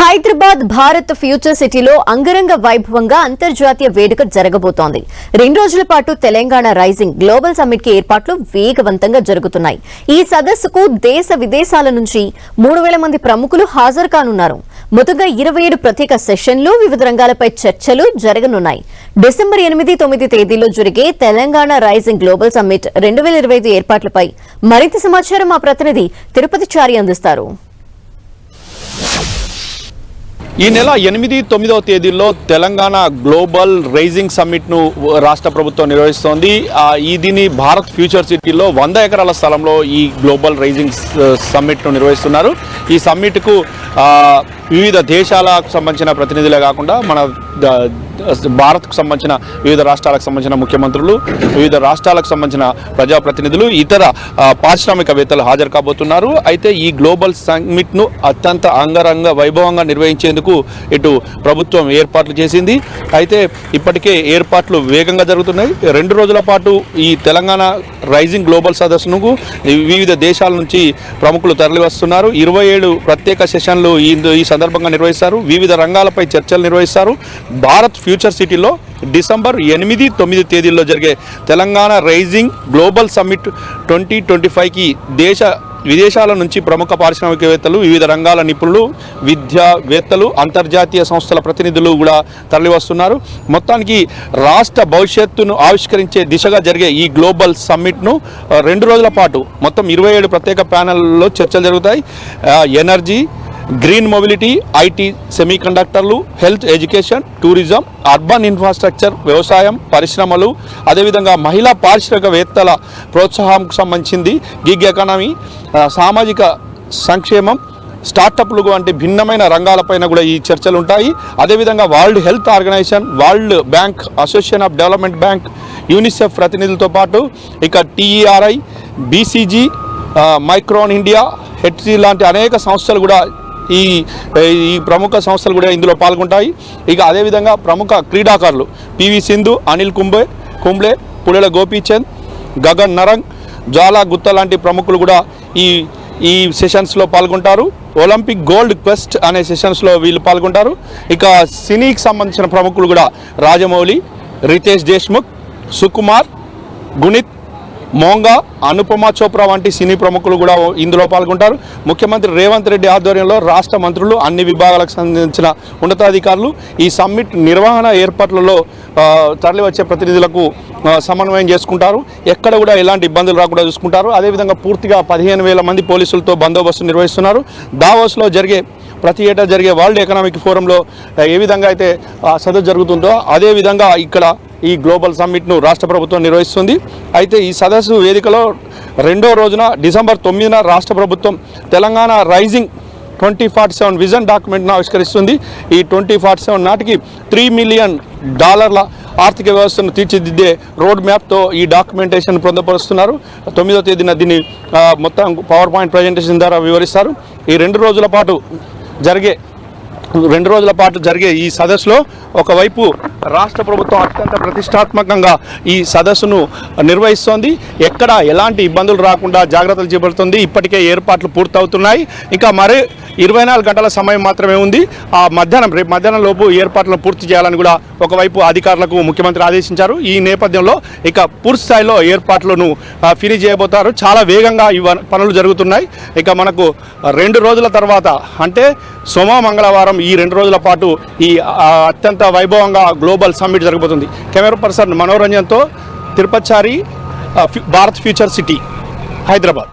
Hyderabad Bharat future సిటీలో అంగరంగ వైభవంగా అంతర్జాతీయ వేడుక జరగబోతోంది. రెండు రోజుల పాటు తెలంగాణ రైజింగ్ గ్లోబల్ సమ్మిట్కి ఏర్పాట్లు వేగవంతంగా జరుగుతున్నాయి. ఈ సదస్సుకు దేశ విదేశాల నుంచి మూడు వేల మంది ప్రముఖులు హాజరు కానున్నారు. మొత్తంగా ఇరవై ఏడు ప్రత్యేక సెషన్లు వివిధ రంగాలపై చర్చలు జరగనున్నాయి. డిసెంబర్ ఎనిమిది తొమ్మిది తేదీలో జరిగే తెలంగాణ రైజింగ్ గ్లోబల్ సమ్మిట్ రెండు వేల ఇరవై ఐదు ఏర్పాట్లపై మరింత సమాచారం మా ప్రతినిధి తిరుపతి చారి అందిస్తారు. ఈ నెల ఎనిమిది తొమ్మిదవ తేదీల్లో తెలంగాణ గ్లోబల్ రైజింగ్ సమ్మిట్ను రాష్ట్ర ప్రభుత్వం నిర్వహిస్తోంది. ఈ దీని భారత్ ఫ్యూచర్ సిటీలో వంద ఎకరాల స్థలంలో ఈ గ్లోబల్ రైజింగ్ సమ్మిట్ను నిర్వహిస్తున్నారు. ఈ సమ్మిట్కు వివిధ దేశాలకు సంబంధించిన ప్రతినిధులే కాకుండా మన భారత్కు సంబంధించిన వివిధ రాష్ట్రాలకు సంబంధించిన ముఖ్యమంత్రులు వివిధ రాష్ట్రాలకు సంబంధించిన ప్రజాప్రతినిధులు ఇతర పారిశ్రామికవేత్తలు హాజరు కాబోతున్నారు. అయితే ఈ గ్లోబల్ సమ్మిట్ను అత్యంత అంగరంగ వైభవంగా నిర్వహించేందుకు ఇటు ప్రభుత్వం ఏర్పాట్లు చేసింది. అయితే ఇప్పటికే ఏర్పాట్లు వేగంగా జరుగుతున్నాయి. రెండు రోజుల పాటు ఈ తెలంగాణ రైజింగ్ గ్లోబల్ సదస్సును వివిధ దేశాల నుంచి ప్రముఖులు తరలివస్తున్నారు. ఇరవై ఏడు ప్రత్యేక సెషన్లు ఈ సందర్భంగా నిర్వహిస్తారు. వివిధ రంగాలపై చర్చలు నిర్వహిస్తారు. భారత్ ఫ్యూచర్ సిటీలో డిసెంబర్ ఎనిమిది తొమ్మిది తేదీల్లో జరిగే Telangana rising global summit twenty twenty ఫైవ్కి దేశ విదేశాల నుంచి ప్రముఖ పారిశ్రామికవేత్తలు వివిధ రంగాల నిపుణులు విద్యావేత్తలు అంతర్జాతీయ సంస్థల ప్రతినిధులు కూడా తరలివస్తున్నారు. మొత్తానికి రాష్ట్ర భవిష్యత్తును ఆవిష్కరించే దిశగా జరిగే ఈ గ్లోబల్ సమ్మిట్ను రెండు రోజుల పాటు మొత్తం ఇరవై ఏడు ప్రత్యేక ప్యానెల్లో చర్చలు జరుగుతాయి. Energy green mobility IT semi కండక్టర్లు health education tourism urban infrastructure వ్యవసాయం పరిశ్రమలు అదేవిధంగా మహిళా పారిశ్రామికవేత్తల ప్రోత్సాహంకు సంబంధించింది గిగ్ ఎకానమీ సామాజిక సంక్షేమం స్టార్టప్లు వంటి భిన్నమైన రంగాలపైన కూడా ఈ చర్చలు ఉంటాయి అదేవిధంగా World Health Organization World Bank Association of Development Bank UNICEF ప్రతినిధులతో పాటు ఇక TERI BCG Micron India HC లాంటి అనేక సంస్థలు కూడా ఈ ఈ ప్రముఖ సంస్థలు కూడా ఇందులో పాల్గొంటాయి. ఇక అదేవిధంగా ప్రముఖ క్రీడాకారులు పివి సింధు అనిల్ కుంబే కుంబ్లే పులెల గోపీచంద్ గగన్ నరంగ్ జ్వాలా గుత్త లాంటి ప్రముఖులు కూడా ఈ ఈ సెషన్స్లో పాల్గొంటారు. ఒలింపిక్ గోల్డ్ క్వెస్ట్ అనే సెషన్స్లో వీళ్ళు పాల్గొంటారు. ఇక సినీకి సంబంధించిన ప్రముఖులు కూడా రాజమౌళి రితేష్ దేశ్ముఖ్ సుకుమార్ గుణిత్ మోంగా అనుపమ చోప్రా వంటి సినీ ప్రముఖులు కూడా ఇందులో పాల్గొంటారు. ముఖ్యమంత్రి రేవంత్ రెడ్డి ఆధ్వర్యంలో రాష్ట్ర మంత్రులు అన్ని విభాగాలకు సంబంధించిన ఉన్నతాధికారులు ఈ సమ్మిట్ నిర్వహణ ఏర్పాట్లలో తరలివచ్చే ప్రతినిధులకు సమన్వయం చేసుకుంటారు. ఎక్కడ కూడా ఎలాంటి ఇబ్బందులు రాకుండా చూసుకుంటారు. అదేవిధంగా పూర్తిగా పదిహేను వేల మంది పోలీసులతో బందోబస్తు నిర్వహిస్తున్నారు. దావోస్లో జరిగే ప్రతి ఏటా జరిగే వరల్డ్ ఎకనామిక్ ఫోరంలో ఏ విధంగా అయితే సదస్సు జరుగుతుందో అదే విధంగా ఇక్కడ ఈ గ్లోబల్ సమ్మిట్ను రాష్ట్ర ప్రభుత్వం నిర్వహిస్తుంది. అయితే ఈ సదస్సు వేదికలో రెండో రోజున డిసెంబర్ తొమ్మిదిన రాష్ట్ర ప్రభుత్వం Telangana rising twenty forty seven vision డాక్యుమెంట్ను ఆవిష్కరిస్తుంది. ఈ ట్వంటీ ఫార్టీ సెవెన్ నాటికి త్రీ మిలియన్ డాలర్ల ఆర్థిక వ్యవస్థను తీర్చిదిద్దే రోడ్ మ్యాప్తో ఈ డాక్యుమెంటేషన్ పొందపరుస్తున్నారు. తొమ్మిదో తేదీన దీన్ని మొత్తం పవర్ పాయింట్ ప్రజెంటేషన్ ద్వారా వివరిస్తారు. ఈ రెండు రోజుల పాటు జరిగే రెండు రోజుల పాటు జరిగే ఈ సదస్సులో ఒకవైపు రాష్ట్ర ప్రభుత్వం అత్యంత ప్రతిష్టాత్మకంగా ఈ సదస్సును నిర్వహిస్తోంది. ఎక్కడ ఎలాంటి ఇబ్బందులు రాకుండా జాగ్రత్తలు చేపడుతుంది. ఇప్పటికే ఏర్పాట్లు పూర్తవుతున్నాయి. ఇంకా మరే ఇరవై నాలుగు గంటల సమయం మాత్రమే ఉంది. ఆ మధ్యాహ్నం రేపు మధ్యాహ్నం లోపు ఏర్పాట్లను పూర్తి చేయాలని కూడా ఒకవైపు అధికారులకు ముఖ్యమంత్రి ఆదేశించారు. ఈ నేపథ్యంలో ఇక పూర్తి స్థాయిలో ఏర్పాట్లను ఫినిష్ చేయబోతారు. చాలా వేగంగా ఈ పనులు జరుగుతున్నాయి. ఇక మనకు రెండు రోజుల తర్వాత అంటే సోమ మంగళవారం ఈ రెండు రోజుల పాటు ఈ అత్యంత వైభవంగా గ్లోబల్ సమ్మిట్ జరగబోతుంది. కెమెరా పర్సన్ మనోరంజన్తో తిరుపతిచారి భారత్ ఫ్యూచర్ సిటీ హైదరాబాద్.